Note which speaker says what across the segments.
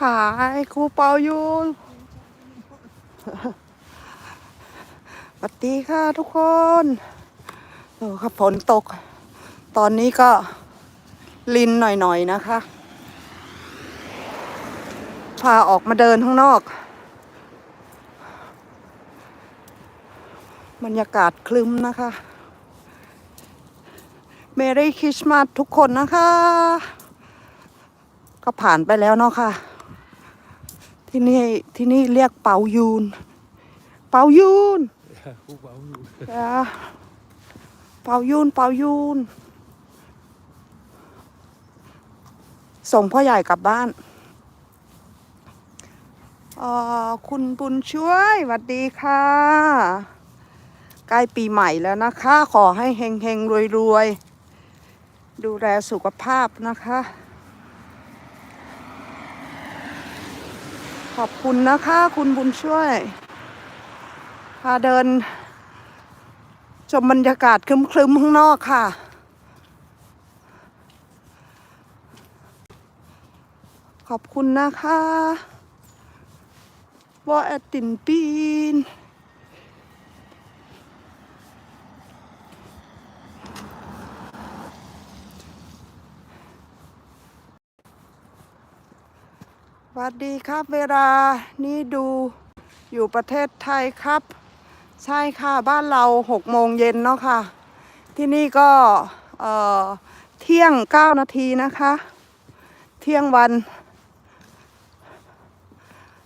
Speaker 1: ขายครูเปายูนสวัสดีค่ะทุกคนโอ้ครับฝนตก ตอนนี้ก็ลินหน่อยๆนะคะ พาออกมาเดินข้างนอก บรรยากาศคลึ้มนะคะเมรี่คริสต์มาสทุกคนนะคะ ก็ผ่านไปแล้วเนาะค่ะ ที่นี่ที่นี่เรียกเปายูน เปายูน
Speaker 2: Ja, hoe wou je?
Speaker 1: จ้าเปายูนเปายูน ส่งพ่อใหญ่กลับบ้านเอ่อคุณบุญช่วยสวัสดีค่ะ ใกล้ปีใหม่แล้วนะคะ ขอให้เฮงเฮงรวยรวยๆดูแลสุขภาพนะคะ ขอบคุณนะคะคุณบุญช่วย พาเดิน ชมบรรยากาศคลึมๆข้างนอกค่ะ ขอบคุณนะคะว่าแอตินปีน วัสดีครับเวลานี่ดูอยู่ประเทศไทยครับ ใช่ค่ะบ้านเราหกโมงเย็นเนาะค่ะ ที่นี่ก็เออเที่ยงเก้านาทีนะคะ เที่ยงวัน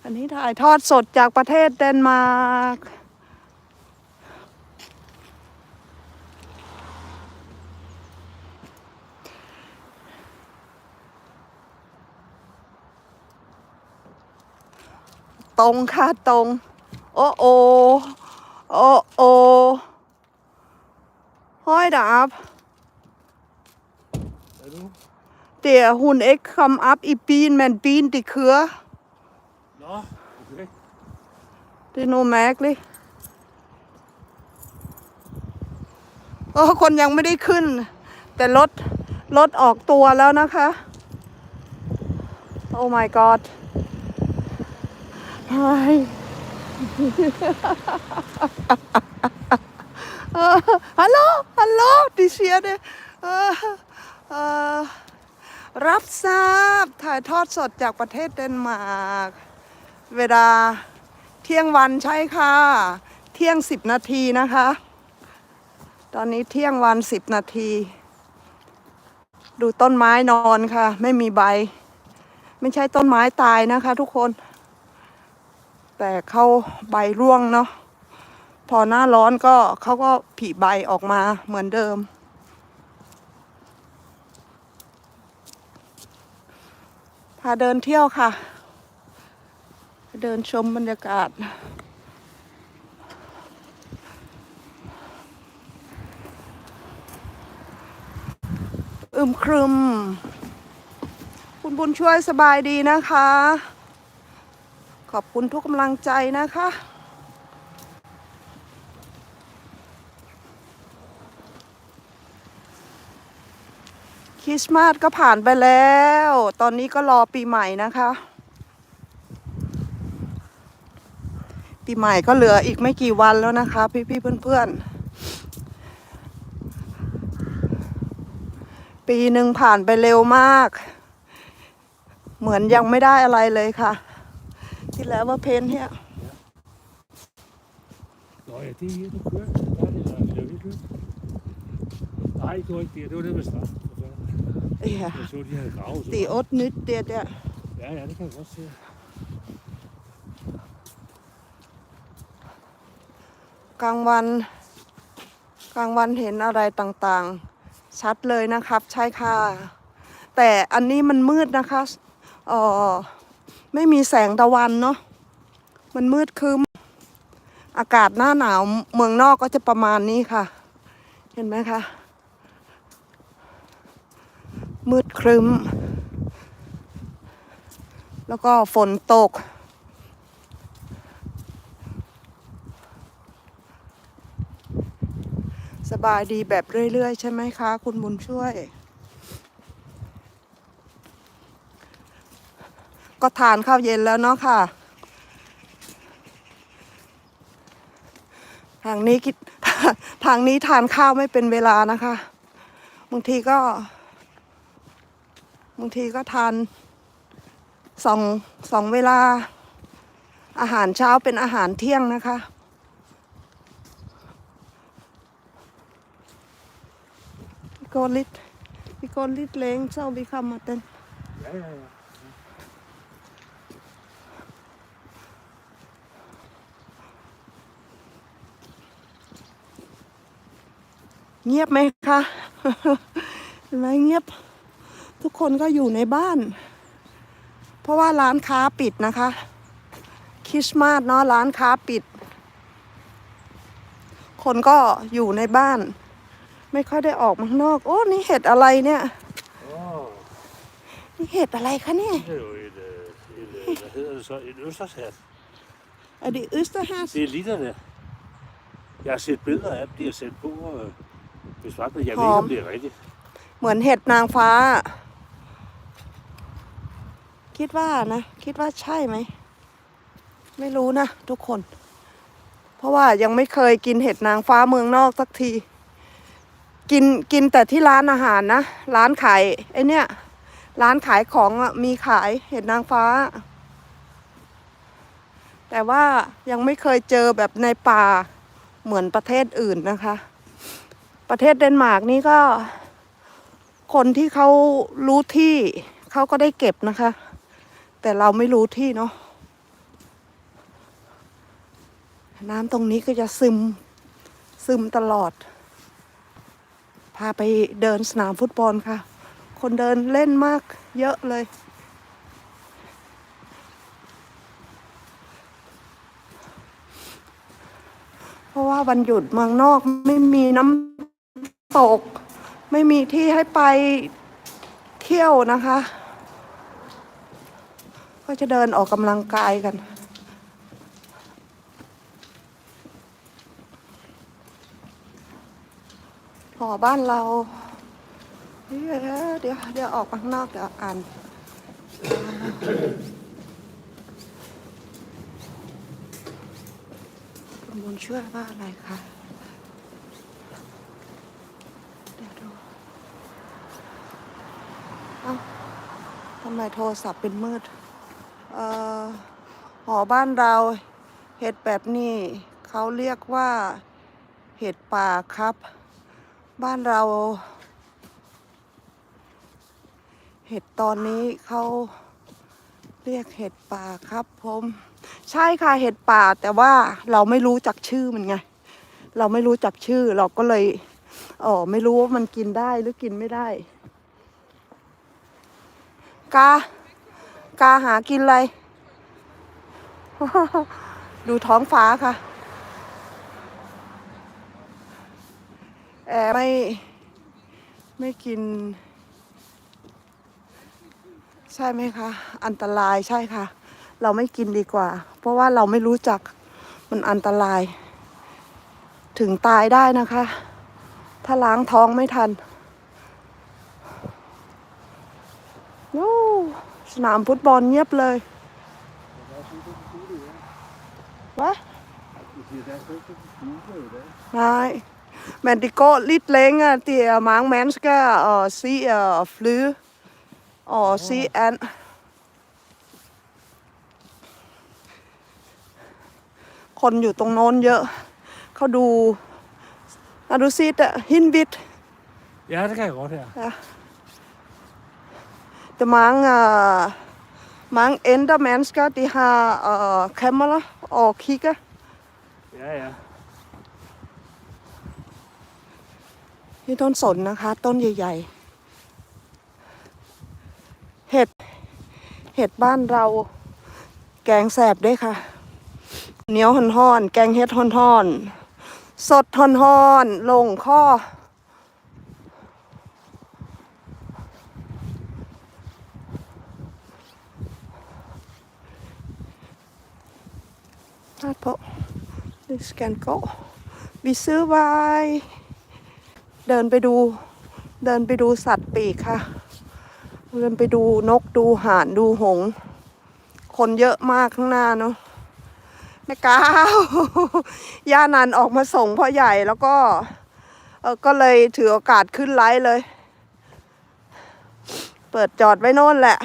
Speaker 1: อันนี้ถ่ายทอดสดจากประเทศเดนมาร์ก ตรงค่ะตรง โอ้โอโอ้โอห้อยดับ
Speaker 2: Hallo?
Speaker 1: Der hun ikke kom op i bilen, men bilen de kører.
Speaker 2: Nå, okay.
Speaker 1: Det er noget mærkeligt. โอ้คนยังไม่ได้ขึ้น แต่รถ รถออกตัวแล้วนะคะ โอ้ my god ไฮเออฮัลโหลฮัลโหลดิเชียเดเออเออรับทราบถ่ายทอดสดจากประเทศเดนมาร์กเวลาเที่ยงวันใช่ค่ะ เที่ยงสิบนาทีนะคะ ตอนนี้เที่ยงวันสิบนาที ดูต้นไม้นอนค่ะ ไม่มีใบ ไม่ใช่ต้นไม้ตายนะคะทุกคน แต่เข้าใบร่วงเนาะพอหน้าร้อนก็เขาก็ผลิใบออกมาเหมือนเดิม พาเดินเที่ยวค่ะ เดินชมบรรยากาศอึมครึม คุณบุญช่วยสบายดีนะคะ ขอบคุณทุกกำลังใจนะคะ คริสต์มาสก็ผ่านไปแล้ว ตอนนี้ก็รอปีใหม่นะคะ ปีใหม่ก็เหลืออีกไม่กี่วันแล้วนะคะ พี่ๆเพื่อนๆปีหนึ่งผ่านไปเร็วมาก เหมือนยังไม่ได้อะไรเลยค่ะ ที่แล้วว่าเพนเนี่ย
Speaker 2: Nå ja, det er her, du kører. Der er det, der er det ikke kørt. Nej, det var ikke det. Det var det med straf.
Speaker 1: เอีย
Speaker 2: Jeg så, de havde gravet. Så.
Speaker 1: ตีอดนิดเดียวเดียว
Speaker 2: Ja, ja, det kan jeg godt se.
Speaker 1: กลางวัน กลางวันเห็นอะไรต่างๆ ชัดเลยนะครับ ใช่ค่ะ แต่อันนี้มันมืดนะคะเออ ไม่มีแสงตะวันเนาะมันมืดครึมอากาศหน้าหนาวเมืองนอกก็จะประมาณนี้ค่ะ เห็นไหมคะ มืดครึ้ม แล้วก็ฝนตก สบายดีแบบเรื่อยๆ ใช่ไหมคะ คุณบุญช่วย ก็ทานข้าวเย็นแล้วเนาะค่ะ ทางนี้คิดทางนี้ทานข้าวไม่เป็นเวลานะคะบางทีก็บางทีก็ทานสองสองเวลา อาหารเช้าเป็นอาหารเที่ยงนะคะ Vi går lidt, vi går lidt længe, så vi kommer den.
Speaker 2: Ja, ja, ja.
Speaker 1: เงียบไหมคะเห็นไหมเงียบ ทุกคนก็อยู่ในบ้าน เพราะว่าร้านค้าปิดนะคะคริสต์มาสเนาะร้านค้าปิด คนก็อยู่ในบ้าน ไม่ค่อยได้ออกมาข้างนอก โอ้นี่เห็ดอะไรเนี่ย
Speaker 2: Åh,
Speaker 1: นี่เห็ดอะไรคะเนี่ย
Speaker 2: det er jo et, øh, et øh, hvad hedder det så, et østershat.
Speaker 1: อดีอึสเตอร์ฮัส
Speaker 2: Det er litterne. Jeg har set billeder af dem, de har sendt på, øh, hvis faktisk, jeg ved
Speaker 1: Kom.
Speaker 2: ikke, om det er rigtigt.
Speaker 1: เหมือนเห็ดนางฟ้า คิดว่านะ คิดว่าใช่ไหม ไม่รู้นะทุกคน เพราะว่ายังไม่เคยกินเห็ดนางฟ้าเมืองนอกสักที กินกินแต่ที่ร้านอาหารนะ ร้านขายไอเนี่ยร้านขายของอะมีขายเห็ดนางฟ้า แต่ว่ายังไม่เคยเจอแบบในป่าเหมือนประเทศอื่นนะคะ ประเทศเดนมาร์กนี่ก็ คนที่เขารู้ที่เขาก็ได้เก็บนะคะ แต่เราไม่รู้ที่เนาะน้ำตรงนี้ก็จะซึมซึมตลอด พาไปเดินสนามฟุตบอลค่ะ คนเดินเล่นมากเยอะเลย เพราะว่าวันหยุดเมืองนอกไม่มีน้ำ ตก ไม่มีที่ให้ไปเที่ยวนะคะ ก็จะเดินออกกำลังกายกัน หอบ้านเรา เดี๋ยวเดี๋ยวออกข้างนอกเดี๋ยวอ่านคุณบุญช่วยว่าอะไรคะ เดี๋ยวดู เอ้าทำไมโทรศัพท์เป็นมืด เอ่อ หอบ้านเราเห็ดแบบนี้เขาเรียกว่าเห็ดป่าครับ บ้านเรา เห็ดตอนนี้เขาเรียกเห็ดป่าครับผมใช่ค่ะเห็ดป่าแต่ว่าเราไม่รู้จักชื่อมันไง เราไม่รู้จักชื่อเราก็เลยอ๋อไม่รู้ว่ามันกินได้หรือกินไม่ได้ กากาหากินอะไร ดูท้องฟ้าค่ะ แอไม่ ไม่กิน ใช่ไหมคะ อันตรายใช่ค่ะ เราไม่กินดีกว่า เพราะว่าเราไม่รู้จักมันอันตราย ถึงตายได้นะคะ ถ้าล้างท้องไม่ทัน โอ้ สนามฟุตบอลเงียบเลยวะ Nej, men det går lidt længere. Det er mange mennesker at se og flyve og se an. คนอยู่ตรงโน้นเยอะ เขาดูอะดูซิแต่หินวิท
Speaker 2: Ja, det kan jeg godt her.
Speaker 1: Ja. Der er mange, øh, mange ældre mennesker, de har øh, kamera og kigger.
Speaker 2: Ja, ja.
Speaker 1: นี่ต้นสนนะคะ ต้นใหญ่ ๆ เห็ด เห็ดบ้านเรา แกงแสบด้วยค่ะเหนียวห่อนๆแกงเห็ดห่อนๆสดห่อนๆลงข้อ Ret på. Det skal gå. Vi ซื้อไว้เดินไปดู เดินไปดูสัตว์ปีกค่ะ เดินไปดูนกดูห่านดูหงส์คนเยอะมากข้างหน้าเนาะแม่ก้าวย่านันออกมาส่งพ่อใหญ่แล้วก็ เออก็เลยถือโอกาสขึ้นไลฟ์เลย เปิดจอดไว้โน่นแหละ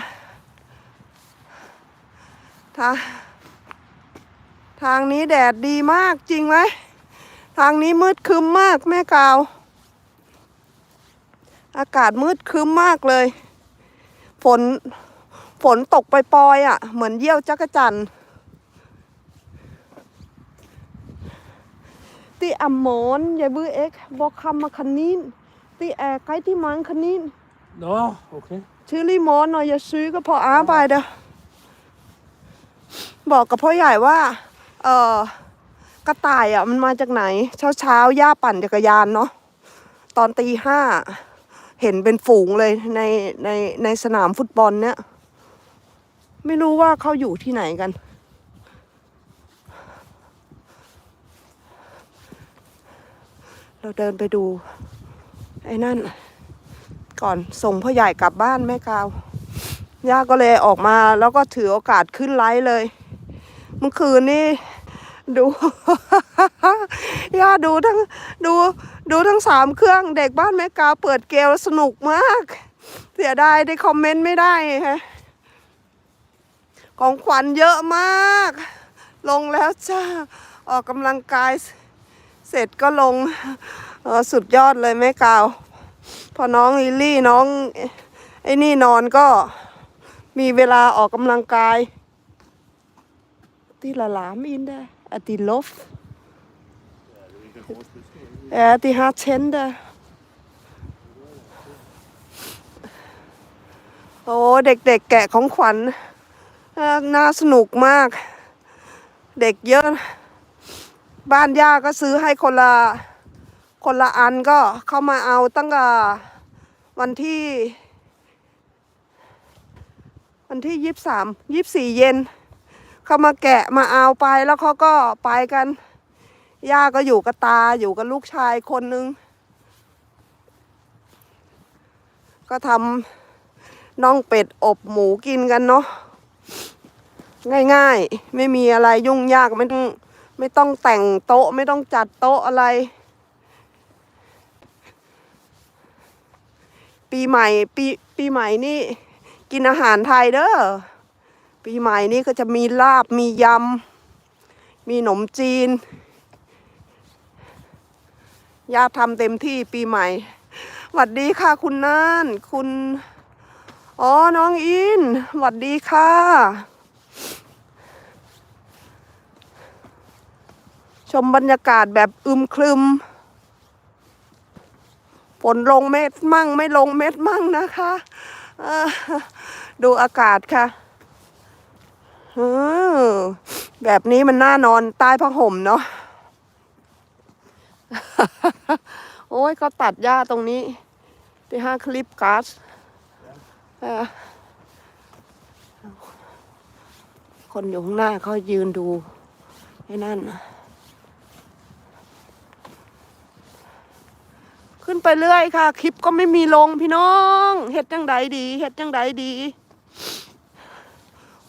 Speaker 1: ทา ทางนี้แดดดีมากจริงไหม ทางนี้มืดครึ้มมากแม่กาว อากาศมืดครึ้มมากเลย ฝนฝนตกไปปลอยๆอะ เหมือนเยี่ยวจักรจันทร์ที่อัมมอนยายบื้อเอ็กบอกคำมาคันนินที่แอร์ไกที่มังคันนิน
Speaker 2: Ja, okej.
Speaker 1: ชื่อลิมอนหน่อยอย่าซื้อก็พออาไปเด้อบอกกับพ่อใหญ่ว่า เออกระต่ายอะมันมาจากไหน เช้าเช้าย่าปั่นจักรยานเนาะตอนตีห้าเห็นเป็นฝูงเลยในในในสนามฟุตบอลเนี่ย ไม่รู้ว่าเขาอยู่ที่ไหนกัน เราเดินไปดู ไอ้นั่น ก่อนส่งพ่อใหญ่กลับบ้านแม่กาว ย่าก็เลยออกมาแล้วก็ถือโอกาสขึ้นไลฟ์เลย เมื่อคืนนี่ดู ย่าดูทั้งดูดูทั้งสามเครื่องเด็กบ้านแม่กาเปิดเกลสนุกมาก เสียดายได้คอมเมนต์ไม่ได้ฮะของขวัญเยอะมาก ลงแล้วจ้า ออกกำลังกายเสร็จก็ลงสุดยอดเลยแม่กาว พอน้องลิลลี่น้อง ไอ้นี่นอนก็มีเวลาออกกำลังกาย ที่ละหลามอินได้อติลฟเออที่ฮาเชนได้โอ้เด็กๆแกะของขวัญน่าสนุกมาก เด็กเยอะ บ้านย่าก็ซื้อให้คนละคนละอันก็เข้ามาเอาตั้งแต่วันที่ วันที่ยี่สามยี่สี่เย็น เขามาแกะมาเอาไปแล้วเขาก็ไปกัน ย่าก็อยู่กับตาอยู่กับลูกชายคนนึง ก็ทำน่องเป็ดอบหมูกินกันเนาะง่ายๆ ไม่มีอะไรยุ่งยากไม่ต้องไม่ต้องแต่งโต๊ะไม่ต้องจัดโต๊ะอะไร ปีใหม่ปีปีใหม่นี่ กินอาหารไทยเด้อ ปีใหม่นี่ก็จะมีลาบมียำ มีขนมจีนญาติทำเต็มที่ปีใหม่หวัดดีค่ะคุณน่าน คุณ อ๋อ น้องอินหวัดดีค่ะ ชมบรรยากาศแบบอึมครึมฝนลงเม็ดมั่งไม่ลงเม็ดมั่งนะคะ ดูอากาศค่ะ แบบนี้มันน่านอนใต้ผ้าห่มเนาะ โอ้ยเขาตัดหญ้าตรงนี้ที่ห้าคลิปการ์ดคนอยู่ข้างหน้าเขายืนดูไอ้นั่น ขึ้นไปเรื่อยค่ะ คลิปก็ไม่มีลงพี่น้อง เฮ็ดจังใดดี เฮ็ดจังใดดี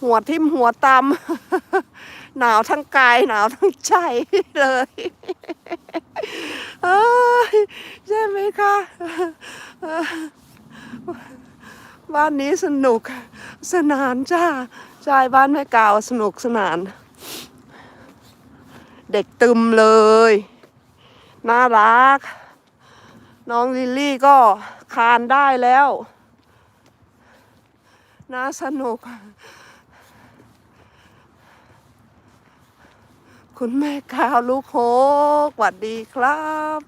Speaker 1: หัวทิ่มหัวตำหนาวทั้งกายหนาวทั้งใจเลยเใช่ไหมคะบ้านนี้สนุกสนานจ้าใช่บ้านแม่กาวสนุกสนาน เด็กตึมเลย น่ารัก น้องลิลลี่ก็คานได้แล้ว น่าสนุก คุณแม่ข้าวลูกโฮกหวัดดีครับ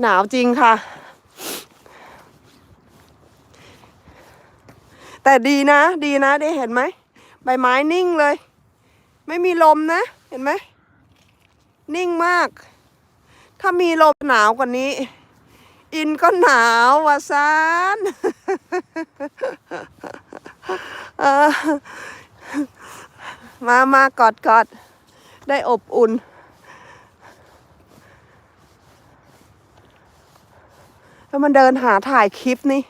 Speaker 1: หนาวจริงค่ะ แต่ดีนะดีนะได้เห็นไหมใบไม้นิ่งเลย ไม่มีลมนะ เห็นไหม นิ่งมาก ถ้ามีลมหนาวกว่านี้ อินก็หนาววะซาน มามากอดกอดได้อบอุ่น แล้วมันเดินหาถ่ายคลิปนี่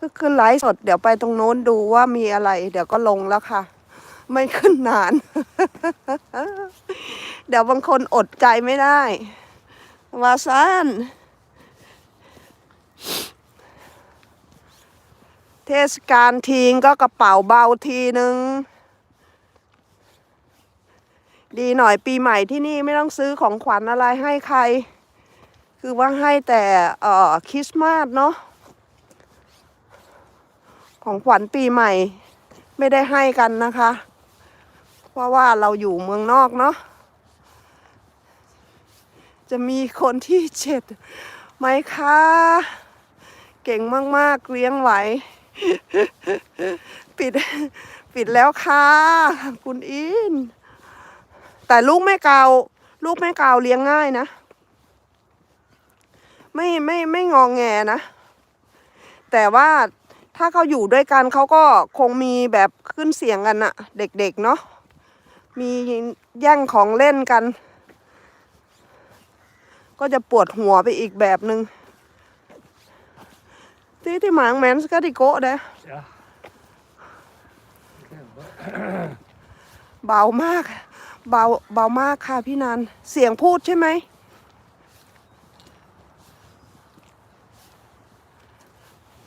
Speaker 1: ก็คือไลฟ์สด เดี๋ยวไปตรงโน้นดูว่ามีอะไร เดี๋ยวก็ลงแล้วค่ะ ไม่ขึ้นนาน เดี๋ยวบางคนอดใจไม่ได้วาซันเทศกาลทีงก็กระเป๋าเบาทีนึง ดีหน่อยปีใหม่ที่นี่ไม่ต้องซื้อของขวัญอะไรให้ใคร คือว่าให้แต่เอ่อคริสต์มาสเนาะของขวัญปีใหม่ไม่ได้ให้กันนะคะ เพราะว่าเราอยู่เมืองนอกเนาะจะมีคนที่เจ็ดไหมคะ เก่งมากๆเลี้ยงไหว ปิด ปิดแล้วค่ะ คุณอิน แต่ลูกแม่เกาลูกแม่เกาเลี้ยงง่ายนะ ไม่ไม่ไม่งองแงนะ แต่ว่าถ้าเขาอยู่ด้วยกันเขาก็คงมีแบบขึ้นเสียงกันอะเด็กๆเนาะมีแย่งของเล่นกัน ก็จะปวดหัวไปอีกแบบหนึง่งที่ที่หมางแมนสกัดิโกะเด้
Speaker 2: Ja. Det kan jeg godt.
Speaker 1: เบามาก เบาเบามากค่ะพี่นันเสียงพูดใช่ไหม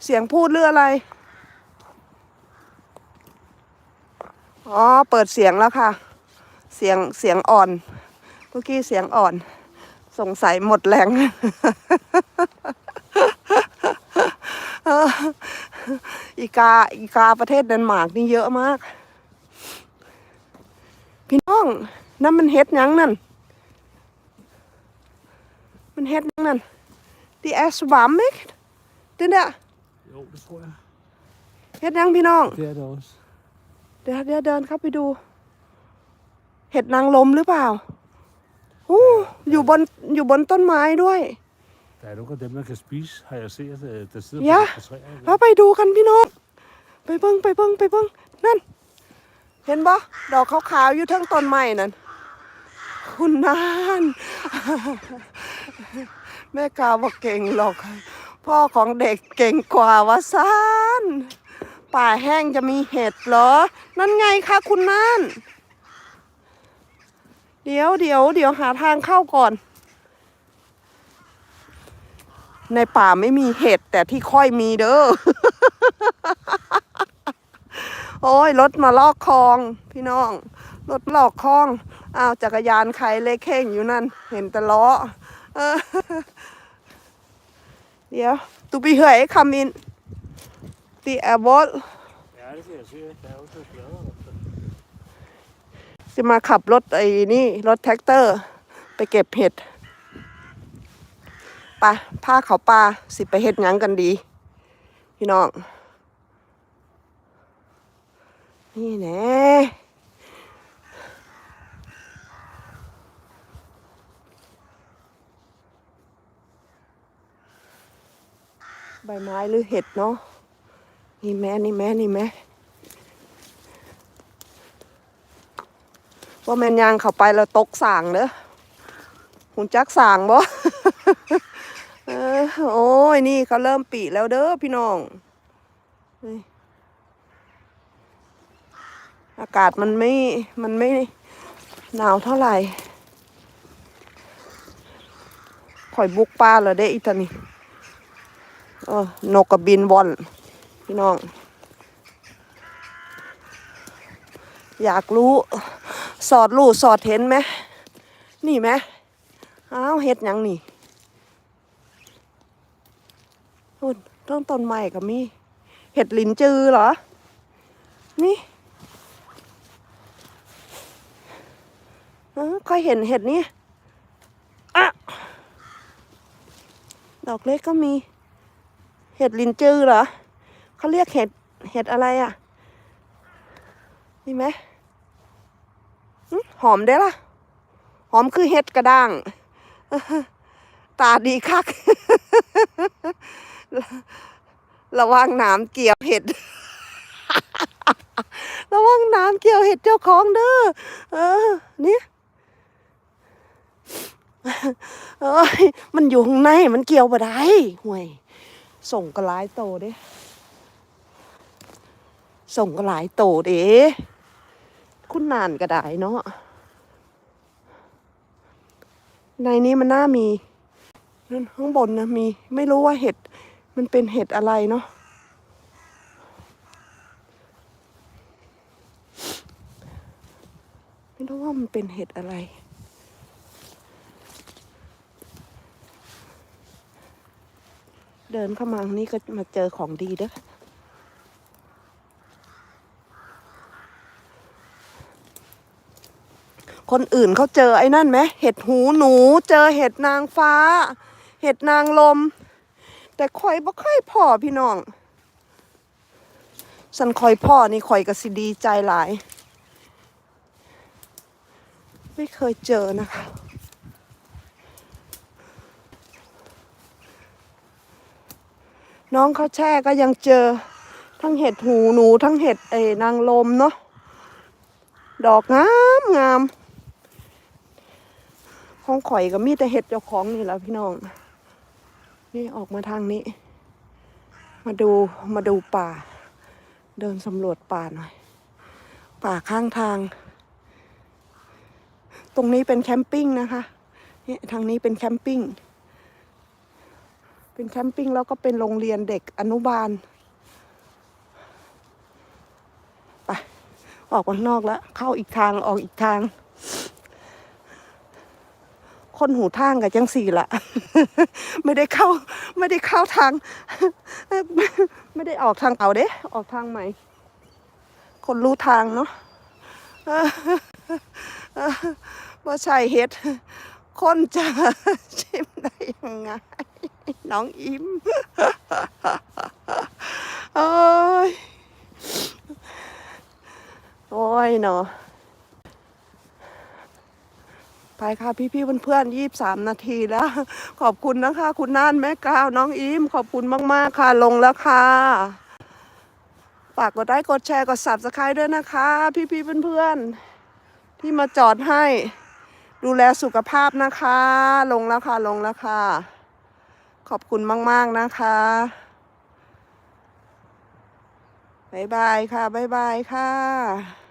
Speaker 1: เสียงพูดหรืออะไร อ๋อ เปิดเสียงแล้วค่ะ เสียงเสียงอ่อนเมื่อกี้เสียงอ่อน สงสัยหมดแรง อีกา อีกาประเทศเดนมาร์กนี่เยอะมาก พี่น้องนั่นมันเฮ็ดหยังนั่น มันเฮ็ดหยังนั่น Die er zwammig. Den der.
Speaker 2: Jo, det tror jeg.
Speaker 1: เฮ็ดหยังพี่น้อง
Speaker 2: Det er det også.
Speaker 1: เดี๋ยวเดี๋ยวเดินเข้าไปดู เห็ดนางลมหรือเปล่าอู้อยู่บนอยู่บนต้นไม้ด้วย
Speaker 2: Der er nogle af dem, man kan spise, har jeg set, øh, der sidder
Speaker 1: Ja.
Speaker 2: på, på træer.
Speaker 1: เราไปดูกันพี่น้อง ไปเบิ้งไปเบิ้งไปเบิ้งนั่น เห็นบ่ดอกขาวๆอยู่ทั้งต้นไม้นั่นคุณนานแม่กาวบอกเก่งหรอก พ่อของเด็กเก่งกว่าวะซานป่าแห้งจะมีเห็ดเหรอ นั่นไงคะคุณนานเดี๋ยวเดี๋ยวเดี๋ยวหาทางเข้าก่อน ในป่าไม่มีเห็ดแต่ที่ค่อยมีเด้อ โอ้ยรถมาลอกคลอง พี่น้องรถลอกคลองอ้าวจักรยานใครเล็กเข่งอยู่นั่น เห็นแต่ล้อเออเดี๋ยวตูปีเหยคำอินตีแอร์บอลจะมาขับรถไอ้นี่ รถแท็กเตอร์ ไปเก็บเห็ดไปะผ้าเขาปลาสิไปเห็ดยังกันดี พี่น้อง นี่แน่ใบไม้หรือเห็ดเนาะนี่แม่นี่แม่นี่แม่ว่าแมนยางเข้าไปแล้วตกสางเด้อหุ่นจักสางบ่เออโอ้ยนี่เขาเริ่มปีแล้วเด้อพี่น้องนี่ อากาศมันไม่ มันไม่หนาวเท่าไหร่ข่อยบุกป้าเลยเด้อีตานี่เออนกกระบินบอลพี่น้อง อยากรู้ สอดรู้สอดเห็นไหม นี่ไหมอ้าวเห็ดยังนี่นู่นต้นต้นไม้ก็มี เห็ดลินจือเหรอ นี่เออ ค่อยเห็นเห็ดนี่อะดอกเล็กก็มี เห็ดลินจือเหรอเขาเรียกเห็ดเห็ดอะไรอะนี่ไหมหอมได้ล่ะ หอมคือเห็ดกระด้าง ตาดีคัก ระวังน้ำเกี่ยวเห็ด ระวังน้ำเกี่ยวเห็ดเจ้าของเด้อเออเนี่ย เอ้ยมันอยู่ข้างในมันเกี่ยวบ่ได้ห่วย ส่งกระไลายโตเด้ส่งก็หลายโตเด้คุณนานก็ได้เนาะในนี้มันน่ามีนั่นข้างบนนะมีไม่รู้ว่าเห็ดมันเป็นเห็ดอะไรเนาะไม่รู้ว่ามันเป็นเห็ดอะไร เดินเข้ามาทางนี้ก็มาเจอของดีเด้อคนอื่นเขาเจอไอ้นั่นไหมเห็ดหูหนู เจอเห็ดนางฟ้า เห็ดนางลม แต่คอยบ่ค่อยพ่อพี่น้องสันคอยพ่อนี่คอยก็สิดีใจหลาย ไม่เคยเจอนะคะ น้องเขาแช่ก็ยังเจอทั้งเห็ดหูหนูทั้งเห็ดเอนางลมเนาะดอกงามงามของข่อยก็มีแต่เห็ดเจ้าของนี่แหละพี่น้อง นี่ออกมาทางนี้ มาดูมาดูป่า เดินสำรวจป่าหน่อย ป่าข้างทาง ตรงนี้เป็นแคมปิ้งนะคะเนี่ยทางนี้เป็นแคมปิ้ง เป็นแคมปิ้งแล้วก็เป็นโรงเรียนเด็กอนุบาล ไป ออกมาข้างนอกแล้ว เข้าอีกทางออกอีกทาง คนหูทางกับจังสี่ละ ไม่ได้เข้า ไม่ได้เข้าทาง ไม่ได้ออกทางเก่าเด้ ออกทางใหม่ คนรู้ทางเนาะว่าใช่เฮ็ด คนจะชิมได้ยังไง น้องอิมโอ้ยโอ้ยเนาะไปค่ะพี่พี่ๆเพื่อนยี่สามนาทีแล้ว ขอบคุณนะคะ คุณน่านแม่ก้าวน้องอิมขอบคุณมาก ๆ ค่ะลงแล้วค่ะ ฝากกดไลค์กดแชร์กด subscribe ด้วยนะคะ พี่พี่ๆเพื่อนที่มาจอดให้ ดูแลสุขภาพนะคะ ลงแล้วค่ะลงแล้วค่ะ ขอบคุณมาก ๆ นะคะบ๊ายบายค่ะบ๊ายบายค่ะ